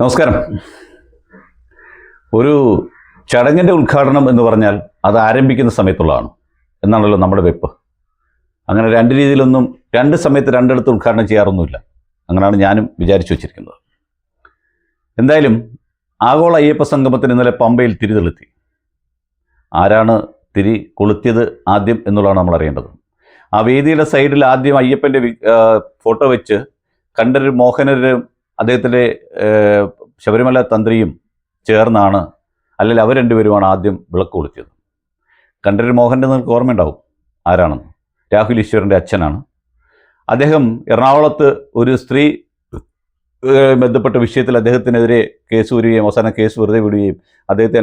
നമസ്കാരം. ഒരു ചടങ്ങിന്റെ ഉദ്ഘാടനം എന്ന് പറഞ്ഞാൽ അത് ആരംഭിക്കുന്ന സമയത്തുള്ളതാണ്. എന്നാണല്ലോ നമ്മുടെ വെപ്പ്. അങ്ങനെ രണ്ട് രീതിയിലൊന്നും രണ്ട് സമയത്ത് രണ്ടിടത്ത് ഉദ്ഘാടനം ചെയ്യാറൊന്നുമില്ല. അങ്ങനെയാണ് ഞാനും വിചാരിച്ചു വച്ചിരിക്കുന്നത്. എന്തായാലും ആഗോള അയ്യപ്പ സംഗമത്തിന് ഇന്നലെ പമ്പയിൽ തിരിതെളുത്തി. ആരാണ് തിരി കൊളുത്തിയത് ആദ്യം എന്നുള്ളതാണ് നമ്മൾ അറിയേണ്ടത്. ആ വേദിയുടെ സൈഡിൽ ആദ്യം അയ്യപ്പന്റെ ഫോട്ടോ വെച്ച് കണ്ടൊരു മോഹനരും അദ്ദേഹത്തിന്റെ ശബരിമല തന്ത്രിയും ചേർന്നാണ് അല്ലെങ്കിൽ അവർ രണ്ടുപേരുമാണ് ആദ്യം വിളക്ക് കൊളുത്തിയത് കണ്ടൊരു മോഹന്റെ നിങ്ങൾക്ക് ഓർമ്മയുണ്ടാവും ആരാണെന്ന്. രാഹുൽ ഈശ്വരന്റെ അച്ഛനാണ്. അദ്ദേഹം എറണാകുളത്ത് ഒരു സ്ത്രീ ബന്ധപ്പെട്ട വിഷയത്തിൽ അദ്ദേഹത്തിനെതിരെ കേസ് വരികയും അവസാനം കേസ് വെറുതെ വിടുകയും അദ്ദേഹത്തെ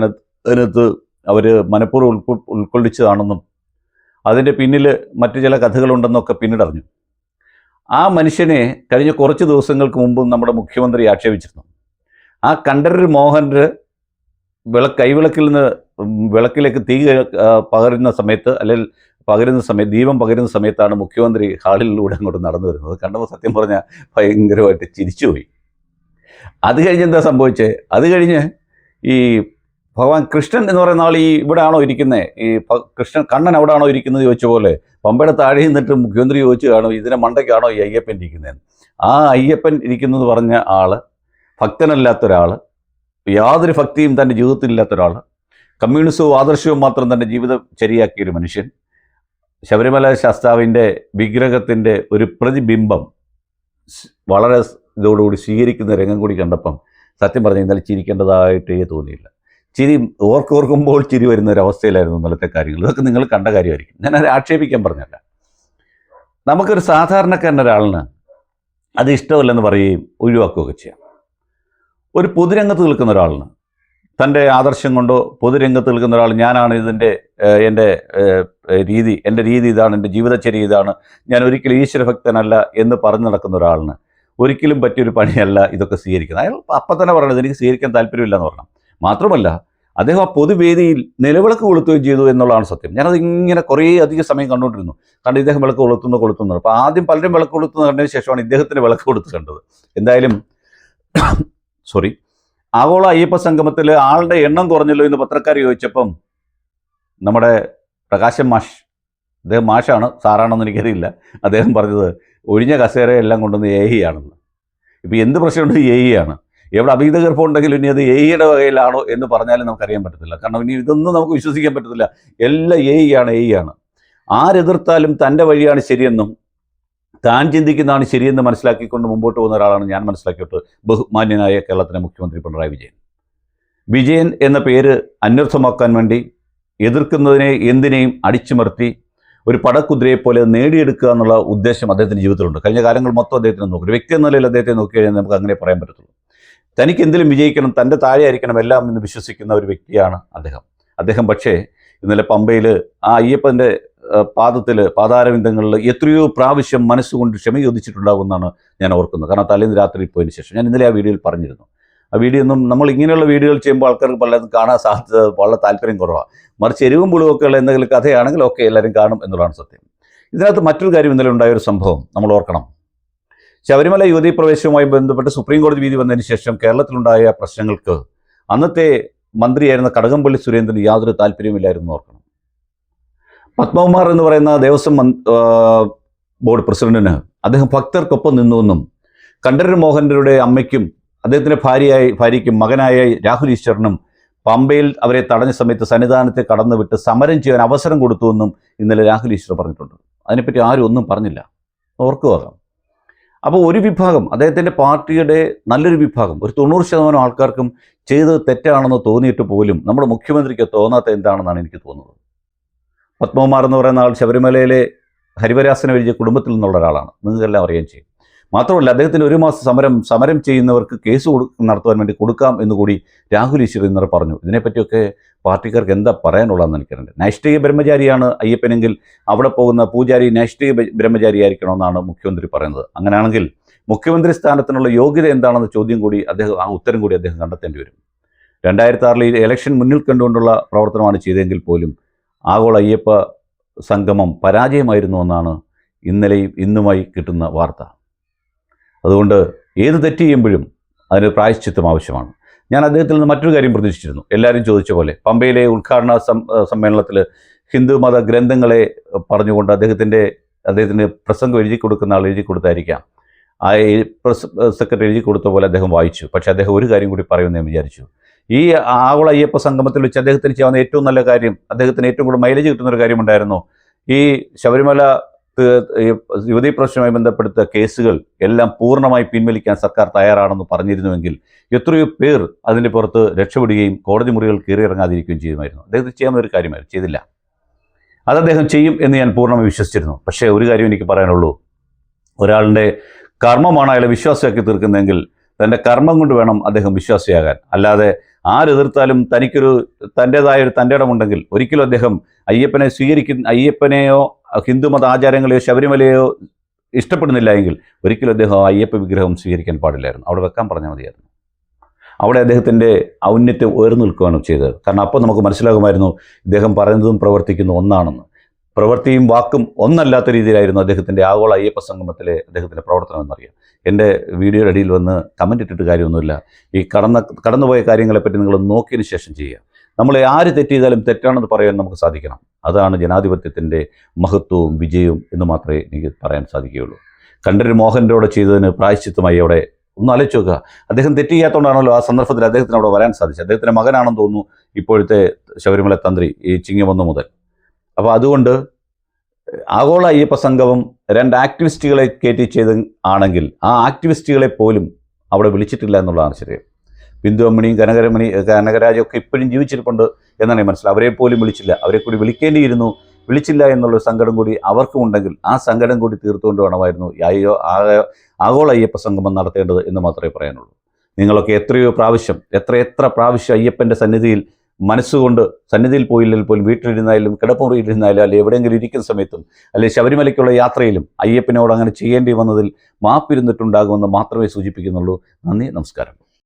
അതിനകത്ത് അവർ മനഃപൂർവം ഉൾക്കൊ ഉൾക്കൊള്ളിച്ചതാണെന്നും അതിന്റെ പിന്നിൽ മറ്റു ചില കഥകളുണ്ടെന്നൊക്കെ പിന്നീടറിഞ്ഞു ആ മനുഷ്യനെ കഴിഞ്ഞ കുറച്ച് ദിവസങ്ങൾക്ക് മുമ്പ് നമ്മുടെ മുഖ്യമന്ത്രി ആക്ഷേപിച്ചിരുന്നു. ആ കണ്ടരർ മോഹന്റെ വിള കൈവിളക്കിൽ നിന്ന് വിളക്കിലേക്ക് തീ പകരുന്ന സമയത്ത് അല്ലെങ്കിൽ പകരുന്ന സമയത്ത് ദീപം പകരുന്ന സമയത്താണ് മുഖ്യമന്ത്രി ഹാളിലൂടെ അങ്ങോട്ട് നടന്നു വരുന്നത്. കണ്ടപ്പോൾ സത്യം പറഞ്ഞാൽ ഭയങ്കരമായിട്ട് ചിരിച്ചുപോയി. അത് കഴിഞ്ഞ് എന്താ സംഭവിച്ചത് അത് കഴിഞ്ഞ് ഈ ഭഗവാൻ കൃഷ്ണൻ എന്ന് പറയുന്ന ആൾ ഈ ഇവിടെ ആണോ ഇരിക്കുന്നത് ഈ കൃഷ്ണൻ കണ്ണൻ അവിടെ ആണോ ഇരിക്കുന്നത് ചോദിച്ച പോലെ പമ്പയുടെ താഴെ നിന്നിട്ട് മുഖ്യമന്ത്രി ചോദിച്ചു കാണും ഇതിനെ മണ്ടയ്ക്കാണോ ഈ അയ്യപ്പൻ ഇരിക്കുന്നതെന്ന് ആ അയ്യപ്പൻ ഇരിക്കുന്നത് പറഞ്ഞ ആൾ ഭക്തനല്ലാത്തൊരാൾ യാതൊരു ഭക്തിയും തന്റെ ജീവിതത്തിൽ ഇല്ലാത്ത ഒരാൾ കമ്മ്യൂണിസവും ആദർശവും മാത്രം തന്റെ ജീവിതം ശരിയാക്കിയ ഒരു മനുഷ്യൻ. ശബരിമല ശാസ്താവിന്റെ വിഗ്രഹത്തിന്റെ ഒരു പ്രതിബിംബം വളരെ ഇതോടുകൂടി സ്വീകരിക്കുന്ന രംഗം കൂടി കണ്ടപ്പം സത്യം പറഞ്ഞാൽ ഇന്നലെ ചിരിക്കേണ്ടതായിട്ടേ തോന്നിയില്ല. ചിരി ഓർക്കോർക്കുമ്പോൾ ചിരി വരുന്ന ഒരു അവസ്ഥയിലായിരുന്നു ഇന്നലത്തെ കാര്യങ്ങൾ. ഇതൊക്കെ നിങ്ങൾ കണ്ട കാര്യമായിരിക്കും. ഞാൻ അത് ആക്ഷേപിക്കാൻ പറഞ്ഞല്ല. നമുക്കൊരു സാധാരണക്കാരൻ ഒരാളിന് അത് ഇഷ്ടമല്ലെന്ന് പറയുകയും ഒഴിവാക്കുകയൊക്കെ ചെയ്യാം. ഒരു പൊതുരംഗത്ത് നിൽക്കുന്ന ഒരാളിന് തന്റെ ആദർശം കൊണ്ടോ പൊതുരംഗത്ത് നിൽക്കുന്ന ഒരാൾ ഞാനാണ് ഇതിന്റെ എന്റെ രീതി എന്റെ രീതി ഇതാണ് എന്റെ ജീവിതചര്യ ഇതാണ് ഞാൻ ഒരിക്കലും ഈശ്വരഭക്തനല്ല എന്ന് പറഞ്ഞു നടക്കുന്ന ഒരാളിന് ഒരിക്കലും പറ്റിയൊരു പണിയല്ല ഇതൊക്കെ സ്വീകരിക്കുന്നത്. അയാൾ അപ്പം തന്നെ പറയണത് എനിക്ക് സ്വീകരിക്കാൻ താല്പര്യമില്ല എന്ന് പറഞ്ഞു മാത്രമല്ല അദ്ദേഹം ആ പൊതുവേദിയിൽ നിലവിളക്ക് കൊളുത്തുകയും ചെയ്തു എന്നുള്ളതാണ് സത്യം. ഞാനത് ഇങ്ങനെ കുറേ അധികം സമയം കണ്ടുകൊണ്ടിരുന്നു. കാരണം ഇദ്ദേഹം വിളക്ക് കൊളുത്തുന്നു കൊളുത്തുന്നു. അപ്പോൾ ആദ്യം പലരും വിളക്ക് കൊളുത്തുന്ന കണ്ടതിന് ശേഷമാണ് ഇദ്ദേഹത്തിന് വിളക്ക് കൊടുത്ത് കണ്ടത്. എന്തായാലും സോറി ആഗോള അയ്യപ്പ സംഗമത്തിൽ ആളുടെ എണ്ണം കുറഞ്ഞല്ലോ എന്ന് പത്രക്കാർ ചോദിച്ചപ്പം നമ്മുടെ പ്രകാശൻ മാഷ് അദ്ദേഹം മാഷാണ് സാറാണെന്ന് എനിക്കറിയില്ല. അദ്ദേഹം പറഞ്ഞത് ഒഴിഞ്ഞ കസേരയെല്ലാം കൊണ്ടുവന്ന് എ ഇ ആണെന്ന്. ഇപ്പോൾ എന്ത് പ്രശ്നമുണ്ട്? എ ഇ ആണ്. എവിടെ അഭീത ഗർഭം ഉണ്ടെങ്കിലും ഇനി അത് എയുടെ വകയിലാണോ എന്ന് പറഞ്ഞാലും നമുക്കറിയാൻ പറ്റത്തില്ല. കാരണം ഇനി ഇതൊന്നും നമുക്ക് വിശ്വസിക്കാൻ പറ്റത്തില്ല. എല്ലാം എ ആണ് എ ആരെതിർത്താലും തന്റെ വഴിയാണ് ശരിയെന്നും താൻ ചിന്തിക്കുന്നതാണ് ശരിയെന്ന് മനസ്സിലാക്കിക്കൊണ്ട് മുമ്പോട്ട് പോകുന്ന ഒരാളാണ് ഞാൻ മനസ്സിലാക്കിയിട്ട് ബഹുമാന്യനായ കേരളത്തിലെ മുഖ്യമന്ത്രി പിണറായി വിജയൻ. വിജയൻ എന്ന പേര് അന്വർത്ഥമാക്കാൻ വേണ്ടി എതിർക്കുന്നതിനെ എന്തിനേയും അടിച്ചുമർത്തി ഒരു പടക്കുതിരയെ പോലെ നേടിയെടുക്കുക എന്നുള്ള ഉദ്ദേശം അദ്ദേഹത്തിന്റെ ജീവിതത്തിലുണ്ട്. കഴിഞ്ഞ കാലങ്ങൾ മൊത്തം അദ്ദേഹത്തിനെ നോക്കും. ഒരു വ്യക്തി എന്ന നിലയിൽ അദ്ദേഹത്തെ നോക്കി കഴിഞ്ഞാൽ നമുക്ക് അങ്ങനെ പറയാൻ പറ്റത്തുള്ളൂ. തനിക്ക് എന്തിലും വിജയിക്കണം തന്റെ താഴെ ആയിരിക്കണം എല്ലാം എന്ന് വിശ്വസിക്കുന്ന ഒരു വ്യക്തിയാണ് അദ്ദേഹം. അദ്ദേഹം പക്ഷേ ഇന്നലെ പമ്പയിൽ ആ അയ്യപ്പന്റെ പാദത്തിൽ പാതാരവിന്ദങ്ങളിൽ എത്രയോ പ്രാവശ്യം മനസ്സുകൊണ്ട് ക്ഷമ ചോദിച്ചിട്ടുണ്ടാകുമെന്നാണ് ഞാൻ ഓർക്കുന്നത്. കാരണം തലേന്ന് രാത്രി പോയതിന് ശേഷം ഞാൻ ഇന്നലെ ആ വീഡിയോയിൽ പറഞ്ഞിരുന്നു. ആ വീഡിയോ ഒന്നും നമ്മൾ ഇങ്ങനെയുള്ള വീഡിയോകൾ ചെയ്യുമ്പോൾ ആൾക്കാർക്ക് പലതും കാണാൻ സാധ്യത വളരെ താല്പര്യം കുറവാണ്. മറിച്ച് എരിവും പുളിവൊക്കെ ഉള്ള എന്തെങ്കിലും കഥയാണെങ്കിൽ ഓക്കെ എല്ലാവരും കാണും എന്നുള്ളതാണ് സത്യം. ഇതിനകത്ത് മറ്റൊരു കാര്യം ഇന്നലെ ഉണ്ടായ ഒരു സംഭവം നമ്മൾ ഓർക്കണം. ശബരിമല യുവതി പ്രവേശവുമായി ബന്ധപ്പെട്ട് സുപ്രീം കോടതി വിധി വന്നതിന് ശേഷം കേരളത്തിലുണ്ടായ പ്രശ്നങ്ങൾക്ക് അന്നത്തെ മന്ത്രിയായിരുന്ന കടകംപള്ളി സുരേന്ദ്രന് യാതൊരു താല്പര്യമില്ലായിരുന്നു ഓർക്കണം. പത്മകുമാർ എന്ന് പറയുന്ന ദേവസ്വം ബോർഡ് പ്രസിഡന്റിന് അദ്ദേഹം ഭക്തർക്കൊപ്പം നിന്നുവെന്നും കണ്ഠരൻ മോഹനരുടെ അമ്മയ്ക്കും അദ്ദേഹത്തിന്റെ ഭാര്യയായി ഭാര്യയ്ക്കും മകനായ രാഹുൽ ഈശ്വരനും പമ്പയിൽ അവരെ തടഞ്ഞ സമയത്ത് സന്നിധാനത്തെ കടന്നുവിട്ട് സമരം ചെയ്യാൻ അവസരം കൊടുത്തുവെന്നും ഇന്നലെ രാഹുൽ ഈശ്വർ പറഞ്ഞിട്ടുണ്ട്. അതിനെപ്പറ്റി ആരും ഒന്നും പറഞ്ഞില്ല. ഓർക്കുക അപ്പോൾ ഒരു വിഭാഗം അദ്ദേഹത്തിന്റെ പാർട്ടിയുടെ നല്ലൊരു വിഭാഗം ഒരു തൊണ്ണൂറ് ശതമാനം ആൾക്കാർക്കും ചെയ്തത് തെറ്റാണെന്ന് തോന്നിയിട്ട് പോലും നമ്മുടെ മുഖ്യമന്ത്രിക്ക് തോന്നാത്ത എന്താണെന്നാണ് എനിക്ക് തോന്നുന്നത്. പത്മകുമാർ എന്ന് പറയുന്ന ആൾ ശബരിമലയിലെ ഹരിവരാസന വലിയ കുടുംബത്തിൽ നിന്നുള്ള ഒരാളാണ്. നിങ്ങൾക്കെല്ലാം അറിയാൻ ചെയ്യും. മാത്രമല്ല അദ്ദേഹത്തിന് ഒരു മാസം സമരം സമരം ചെയ്യുന്നവർക്ക് കേസ് നടത്തുവാൻ വേണ്ടി കൊടുക്കാം എന്ന് കൂടി രാഹുൽ ഈശ്വർ ഇന്നർ പറഞ്ഞു. ഇതിനെപ്പറ്റിയൊക്കെ പാർട്ടിക്കാർക്ക് എന്താ പറയാനുള്ളതെന്ന് എനിക്കറിയില്ല. നൈഷ്ഠിക ബ്രഹ്മചാരിയാണ് അയ്യപ്പനെങ്കിൽ അവിടെ പോകുന്ന പൂജാരി നൈഷ്ഠിക ബ്രഹ്മചാരി ബ്രഹ്മചാരിയായിരിക്കണമെന്നാണ് മുഖ്യമന്ത്രി പറയുന്നത്. അങ്ങനെയാണെങ്കിൽ മുഖ്യമന്ത്രി സ്ഥാനത്തിനുള്ള യോഗ്യത എന്താണെന്ന ചോദ്യം കൂടി അദ്ദേഹം ആ ഉത്തരം കൂടി അദ്ദേഹം കണ്ടെത്തേണ്ടി വരും. രണ്ടായിരത്തി ആറിൽ ഈ ഇലക്ഷൻ മുന്നിൽ കണ്ടുകൊണ്ടുള്ള പ്രവർത്തനമാണ് ചെയ്തതെങ്കിൽ പോലും ആഗോള അയ്യപ്പ സംഗമം പരാജയമായിരുന്നു എന്നാണ് ഇന്നലെയും ഇന്നുമായി കിട്ടുന്ന വാർത്ത. അതുകൊണ്ട് ഏത് തെറ്റ് ചെയ്യുമ്പോഴും അതിന് പ്രായശ്ചിത്തം ആവശ്യമാണ്. ഞാൻ അദ്ദേഹത്തിൽ നിന്ന് മറ്റൊരു കാര്യം പ്രതീക്ഷിച്ചിരുന്നു. എല്ലാവരും ചോദിച്ച പോലെ പമ്പയിലെ ഉദ്ഘാടന സമ്മേളനത്തിൽ ഹിന്ദു മത ഗ്രന്ഥങ്ങളെ പറഞ്ഞുകൊണ്ട് അദ്ദേഹത്തിന്റെ അദ്ദേഹത്തിന് പ്രസംഗം എഴുതി കൊടുക്കുന്ന ആൾ എഴുതി കൊടുത്തായിരിക്കാം. ആ പ്രസ് സെക്രട്ടറി എഴുതി കൊടുത്ത പോലെ അദ്ദേഹം വായിച്ചു. പക്ഷേ അദ്ദേഹം ഒരു കാര്യം കൂടി പറയുമെന്ന് ഞാൻ വിചാരിച്ചു. ഈ ആവള അയ്യപ്പ സംഗമത്തിൽ വെച്ച് അദ്ദേഹത്തിന് ചെയ്യാവുന്ന ഏറ്റവും നല്ല കാര്യം അദ്ദേഹത്തിന് ഏറ്റവും കൂടുതൽ മൈലേജ് കിട്ടുന്ന ഒരു കാര്യമുണ്ടായിരുന്നു. ഈ ശബരിമല യുവതീ പ്രശ്നവുമായി ബന്ധപ്പെടുത്ത കേസുകൾ എല്ലാം പൂർണമായി പിൻവലിക്കാൻ സർക്കാർ തയ്യാറാണെന്ന് പറഞ്ഞിരുന്നുവെങ്കിൽ എത്രയോ പേർ അതിന്റെ പുറത്ത് രക്ഷപ്പെടുകയും കോടതി മുറികൾ കയറിയിറങ്ങാതിരിക്കുകയും ചെയ്യുമായിരുന്നു. അദ്ദേഹത്തിന് ചെയ്യാവുന്ന ഒരു കാര്യമായിരുന്നു. ചെയ്തില്ല. അത് അദ്ദേഹം ചെയ്യും എന്ന് ഞാൻ പൂർണമായി വിശ്വസിച്ചിരുന്നു. പക്ഷേ ഒരു കാര്യം എനിക്ക് പറയാനുള്ളൂ. ഒരാളുടെ കർമ്മമാണ് അയാളെ വിശ്വാസിയാക്കി തീർക്കുന്നതെങ്കിൽ തന്റെ കർമ്മം കൊണ്ട് വേണം അദ്ദേഹം വിശ്വാസിയാകാൻ. അല്ലാതെ ആരെതിർത്താലും തനിക്കൊരു തന്റേതായ ഒരു തന്റെ ഇടമുണ്ടെങ്കിൽ ഒരിക്കലും അദ്ദേഹം അയ്യപ്പനെ സ്വീകരിക്കുന്ന അയ്യപ്പനെയോ ഹിന്ദുമത ആചാരങ്ങളെയോ ശബരിമലയോ ഇഷ്ടപ്പെടുന്നില്ല എങ്കിൽ ഒരിക്കലും അദ്ദേഹം അയ്യപ്പ വിഗ്രഹം സ്വീകരിക്കാൻ പാടില്ലായിരുന്നു. അവിടെ വെക്കാൻ പറഞ്ഞാൽ മതിയായിരുന്നു. അവിടെ അദ്ദേഹത്തിന്റെ ഔന്നത്യം ഉയർന്നു നിൽക്കുകയാണ് ചെയ്തത്. കാരണം അപ്പോൾ നമുക്ക് മനസ്സിലാകുമായിരുന്നു ഇദ്ദേഹം പറയുന്നതും പ്രവർത്തിക്കുന്നതും ഒന്നാണെന്ന്. പ്രവൃത്തിയും വാക്കും ഒന്നല്ലാത്ത രീതിയിലായിരുന്നു അദ്ദേഹത്തിന്റെ ആഗോള അയ്യപ്പ സംഗമത്തിലെ അദ്ദേഹത്തിന്റെ പ്രവർത്തനം എന്നറിയാം. എന്റെ വീഡിയോയുടെ അടിയിൽ വന്ന് കമന്റ് ഇട്ടിട്ട് കാര്യമൊന്നുമില്ല. ഈ കടന്ന കടന്നുപോയ കാര്യങ്ങളെപ്പറ്റി നിങ്ങൾ നോക്കിയതിന് ശേഷം ചെയ്യുക. നമ്മളെ ആര് തെറ്റ് ചെയ്താലും തെറ്റാണെന്ന് പറയാൻ നമുക്ക് സാധിക്കണം. അതാണ് ജനാധിപത്യത്തിന്റെ മഹത്വവും വിജയവും എന്ന് മാത്രമേ എനിക്ക് പറയാൻ സാധിക്കുകയുള്ളൂ. കണ്ടൊരു മോഹന്റെ ചെയ്തതിന് പ്രായശ്ചിത്തമായി അവിടെ ഒന്ന് ആലോചിച്ച് നോക്കുക. അദ്ദേഹം തെറ്റ് ചെയ്യാത്തതുകൊണ്ടാണല്ലോ ആ സന്ദർഭത്തിൽ അദ്ദേഹത്തിന് അവിടെ വരാൻ സാധിച്ചത്. അദ്ദേഹത്തിന്റെ മകനാണെന്ന് തോന്നുന്നു ഇപ്പോഴത്തെ ശബരിമല തന്ത്രി ഈ ചിങ്ങമൊന്ന് മുതൽ. അപ്പോൾ അതുകൊണ്ട് ആഗോള അയ്യപ്പ സംഗമം രണ്ട് ആക്ടിവിസ്റ്റുകളെ കയറ്റി ചെയ്ത് ആണെങ്കിൽ ആ ആക്ടിവിസ്റ്റുകളെ പോലും അവിടെ വിളിച്ചിട്ടില്ല എന്നുള്ളതാണ് ശരിയും ബിന്ദു കനകരമണി കനകരാജും ഒക്കെ ഇപ്പോഴും ജീവിച്ചിരിപ്പുണ്ട് എന്നാണ് മനസ്സിലായത് അവരെ പോലും വിളിച്ചില്ല. അവരെ കൂടി വിളിക്കേണ്ടിയിരുന്നു. വിളിച്ചില്ല എന്നുള്ള സങ്കടം കൂടി അവർക്കും ഉണ്ടെങ്കിൽ ആ സങ്കടം കൂടി തീർത്തുകൊണ്ട് വേണമായിരുന്നു അയ്യോ ആഗോള അയ്യപ്പ സംഗമം നടത്തേണ്ടത് എന്ന് മാത്രമേ പറയാനുള്ളൂ. നിങ്ങളൊക്കെ എത്രയോ പ്രാവശ്യം എത്ര എത്ര പ്രാവശ്യം അയ്യപ്പന്റെ സന്നിധിയിൽ മനസ്സുകൊണ്ട് സന്നിധിയിൽ പോയില്ലെങ്കിൽ പോലും വീട്ടിലിരുന്നാലും കിടപ്പുറിയിലിരുന്നാലും അല്ലെങ്കിൽ എവിടെയെങ്കിലും ഇരിക്കുന്ന സമയത്തും അല്ലെങ്കിൽ ശബരിമലയ്ക്കുള്ള യാത്രയിലും അയ്യപ്പനോട് അങ്ങനെ ചെയ്യേണ്ടി വന്നതിൽ മാപ്പിരുന്നിട്ടുണ്ടാകുമെന്ന് മാത്രമേ സൂചിപ്പിക്കുന്നുള്ളൂ. നന്ദി നമസ്കാരം.